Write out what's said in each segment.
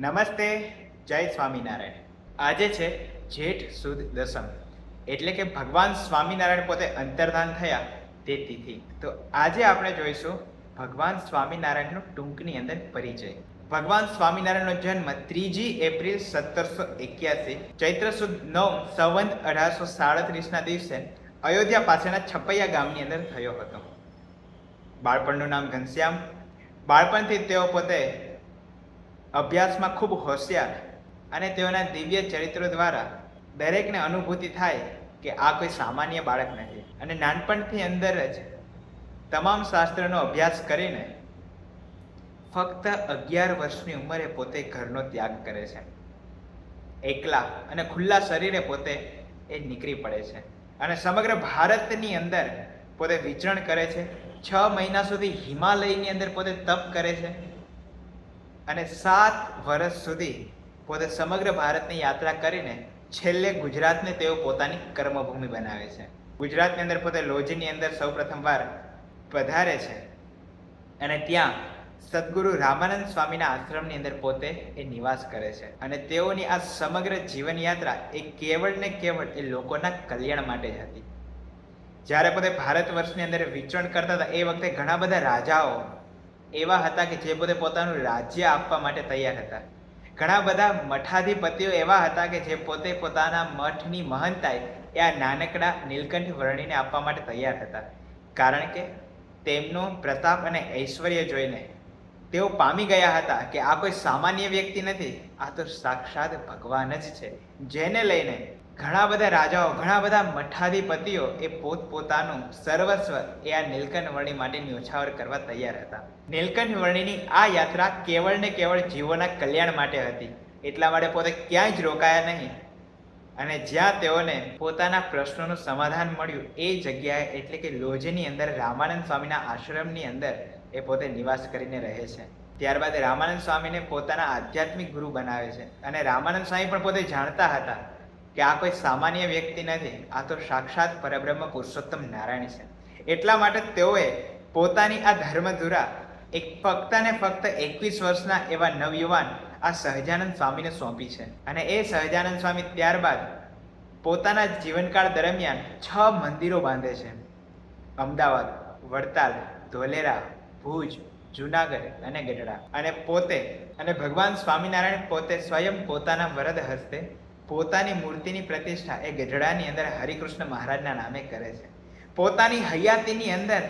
નમસ્તે, જય સ્વામિનારાયણ. આજે છે જેઠ સુદ દસમ. એટલે કે ભગવાન સ્વામિનારાયણ પોતે અંતર્ધાન થયા તે તિથિ. તો આજે આપણે જોઈશું ભગવાન સ્વામિનારાયણનો ટૂંકની અંદર પરિચય. ભગવાન સ્વામિનારાયણનો જન્મ ત્રીજી એપ્રિલ સત્તરસો એક્યાસી, ચૈત્ર સુદ નવ, સંવંત અઢારસો સાડત્રીસના દિવસે અયોધ્યા પાસેના છપૈયા ગામની અંદર થયો હતો. બાળપણનું નામ ઘનશ્યામ. બાળપણથી તેઓ પોતે અભ્યાસમાં ખૂબ હોશિયાર અને તેઓના દિવ્ય ચરિત્રો દ્વારા દરેકને અનુભૂતિ થાય કે આ કોઈ સામાન્ય બાળક નથી. અને નાનપણથી અંદર જ તમામ શાસ્ત્રનો અભ્યાસ કરીને ફક્ત અગિયાર વર્ષની ઉંમરે પોતે ઘરનો ત્યાગ કરે છે. એકલા અને ખુલ્લા શરીરે પોતે એ નીકળી પડે છે. અને સમગ્ર ભારતની અંદર પોતે વિચરણ કરે છે. છ મહિના સુધી હિમાલયની અંદર પોતે તપ કરે છે. અને સાત વર્ષ સુધી પોતે સમગ્ર ભારતની યાત્રા કરીને છેલ્લે ગુજરાતને તેઓ પોતાની કર્મભૂમિ બનાવે છે. ગુજરાતની અંદર પોતે લોજીની અંદર સૌ વાર પધારે છે અને ત્યાં સદગુરુ રામાનંદ સ્વામીના આશ્રમની અંદર પોતે એ નિવાસ કરે છે. અને તેઓની આ સમગ્ર જીવન યાત્રા એ કેવળ ને કેવળ એ લોકોના કલ્યાણ માટે જ હતી. જ્યારે પોતે ભારત વર્ષની અંદર વિચરણ કરતા હતા, એ વખતે ઘણા બધા રાજાઓ એવા હતા કે જે પોતે પોતાનું રાજ્ય આપવા માટે તૈયાર હતા. ઘણા બધા મઠાધિપતિઓ એવા હતા કે જે પોતે પોતાના મઠની મહંતાય એ આ નાનકડા નીલકંઠ વર્ણીને આપવા માટે તૈયાર હતા. કારણ કે તેમનો પ્રતાપ અને ઐશ્વર્ય જોઈને તેઓ પામી ગયા હતા કે આ કોઈ સામાન્ય વ્યક્તિ નથી, આ તો સાક્ષાત ભગવાન જ છે. જેને લઈને ઘણા બધા રાજાઓ, ઘણા બધા મઠાધિપતિઓ એ પોતપોતાનું સર્વસ્વ એ આ નીલકંઠ વર્ણિ માટે ન્યોછાવર કરવા તૈયાર હતા. નીલકંઠ વર્ણિની આ યાત્રા કેવળ ને કેવળ જીવોના કલ્યાણ માટે હતી. એટલા માટે પોતે ક્યાંય જ રોકાયા નહીં. અને જ્યાં તેઓને પોતાના પ્રશ્નોનું સમાધાન મળ્યું એ જગ્યાએ એટલે કે લોજની અંદર રામાનંદ સ્વામીના આશ્રમની અંદર એ પોતે નિવાસ કરીને રહે છે. ત્યારબાદ રામાનંદ સ્વામીને પોતાના આધ્યાત્મિક ગુરુ બનાવે છે. અને રામાનંદ સ્વામી પણ પોતે જાણતા હતા કે આ કોઈ સામાન્ય વ્યક્તિ નથી, આ તો સાક્ષાત પરબ્રહ્મ પુરુષોત્તમ નારાયણ છે. એટલા માટે તેઓએ પોતાની આ ધર્મધુરા એક ફક્ત ને ફક્ત એકવીસ વર્ષના એવા નવયુવાન આ સહજાનંદ સ્વામીને સોંપી છે. અને એ સહજાનંદ સ્વામી ત્યારબાદ પોતાના જીવનકાળ દરમિયાન છ મંદિરો બાંધે છે. અમદાવાદ, વડતાલ, ધોલેરા, ભુજ, જુનાગઢ અને ગઢડા. અને પોતે, અને ભગવાન સ્વામિનારાયણ પોતે સ્વયં પોતાના વરદ હસ્તે પોતાની મૂર્તિની પ્રતિષ્ઠા એ ગઢડાની અંદર હરિકૃષ્ણ મહારાજના નામે કરે છે. પોતાની હયાતીની અંદર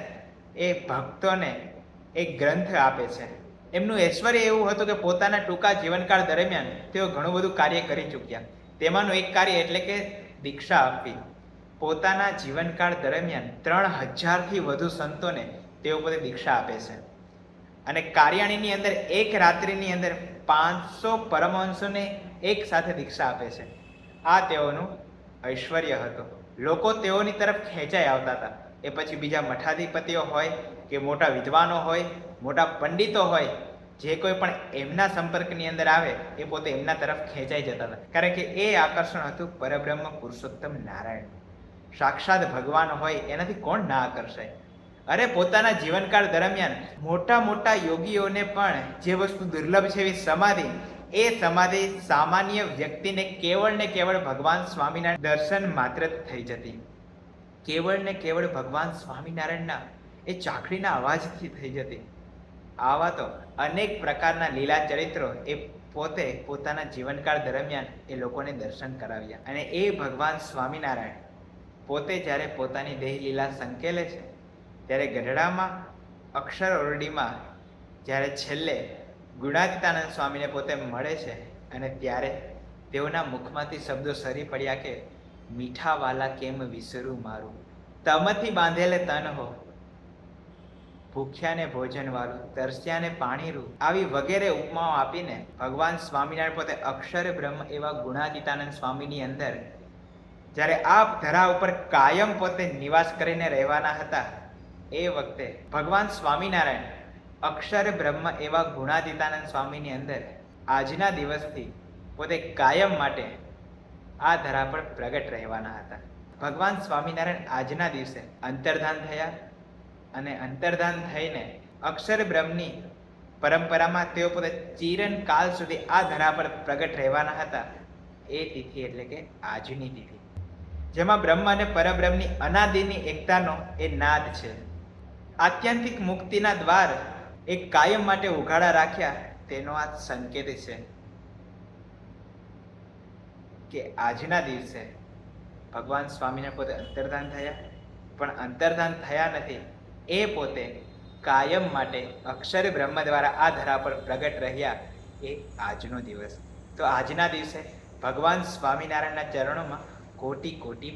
એ ભક્તોને એક ગ્રંથ આપે છે. એમનું ઐશ્વર્ય એવું હતું કે પોતાના ટૂંકા જીવનકાળ દરમિયાન તેઓ ઘણું બધું કાર્ય કરી ચૂક્યા. તેમાંનું એક કાર્ય એટલે કે દીક્ષા આપવી. પોતાના જીવનકાળ દરમિયાન ત્રણ હજારથી વધુ સંતોને તેઓ પોતે દીક્ષા આપે છે. અને કાર્યાણીની અંદર એક રાત્રિની અંદર પાંચસો પરમહંસોને એક સાથે દીક્ષા આપે છે. આ તેઓનું ઐશ્વર્ય હતું. લોકો તેઓની તરફ ખેંચાઈ આવતા હતા. એ પછી બીજા મઠાધિપતિઓ હોય કે મોટા વિદ્વાનો હોય, મોટા પંડિતો હોય, જે કોઈ પણ એમના સંપર્કની અંદર આવે, એ પોતે એમના તરફ ખેંચાઈ જતા હતા. કારણ કે એ આકર્ષણ હતું પરબ્રહ્મ પુરુષોત્તમ નારાયણ. સાક્ષાત ભગવાન હોય એનાથી કોણ ના આકર્ષાય? અરે, પોતાના જીવનકાળ દરમિયાન મોટા મોટા યોગીઓને પણ જે વસ્તુ દુર્લભ છે એવી સમાધિ એ સમાધિ સામાન્ય વ્યક્તિને કેવળ ને કેવળ ભગવાન સ્વામિનારાયણ દર્શન માત્ર થઈ જતી. કેવળ ને કેવળ ભગવાન સ્વામિનારાયણના એ ચાકડીના અવાજથી થઈ જતી. આવા તો અનેક પ્રકારના લીલા ચરિત્રો એ પોતે પોતાના જીવનકાળ દરમિયાન એ લોકોને દર્શન કરાવ્યા અને એ ભગવાન સ્વામિનારાયણ પોતે જ્યારે પોતાની દેહ લીલા સંકેલે છે, ત્યારે ગઢડામાં, અક્ષર ઓરડીમાં જ્યારે છેલ્લે ગુણાતીતાનંદ સ્વામીને પોતે મળે છે અને ત્યારે તેઓના મુખમાંથી શબ્દો સરી પડ્યા કે મીઠા વાલા કેમ વિસરું મારું? તમથી બાંધેલે તન હો. ભૂખ્યાને ભોજનવાળું, તરસ્યાને પાણીરું. આવી વગેરે ઉપમાઓ આપીને ભગવાન સ્વામિનારાયણ પોતે અક્ષર બ્રહ્મ એવા ગુણાતીતાનંદ સ્વામીની અંદર, જ્યારે આ ધરા ઉપર કાયમ પોતે નિવાસ કરીને રહેવાના હતા, એ વખતે ભગવાન સ્વામિનારાયણ અક્ષર બ્રહ્મ એવા ગુણાતીતાનંદ સ્વામીની અંદર આજના દિવસથી પોતે કાયમ માટે આ ધરા પર પ્રગટ રહેવાના હતા. ભગવાન સ્વામિનારાયણ આજના દિવસે અંતર્ધાન થયા અને અંતર્ધાન થઈને અક્ષર બ્રહ્મની પરંપરામાં તેઓ પોતે ચિરન કાલ સુધી આ ધરા પર પ્રગટ રહેવાના હતા. એ તિથિ એટલે કે આજની તિથિ. જેમાં બ્રહ્મ અને પરબ્રહ્મની અનાદિની એકતાનો એ નાદ છે. આત્યંતિક મુક્તિના દ્વાર એક કાયમ માટે ઉઘાડા રાખ્યા તેનો આ સંકેત છે કે આજના દિવસે ભગવાન સ્વામીને પોતે અંતર્ધાન થયા પણ અંતર્ધાન થયા નથી એ પોતે કાયમ માટે અક્ષર બ્રહ્મ દ્વારા આ ધરા પર પ્રગટ રહ્યા એ આજનો દિવસ તો આજના દિવસે ભગવાન સ્વામિનારાયણના ચરણોમાં કોટી કોટી.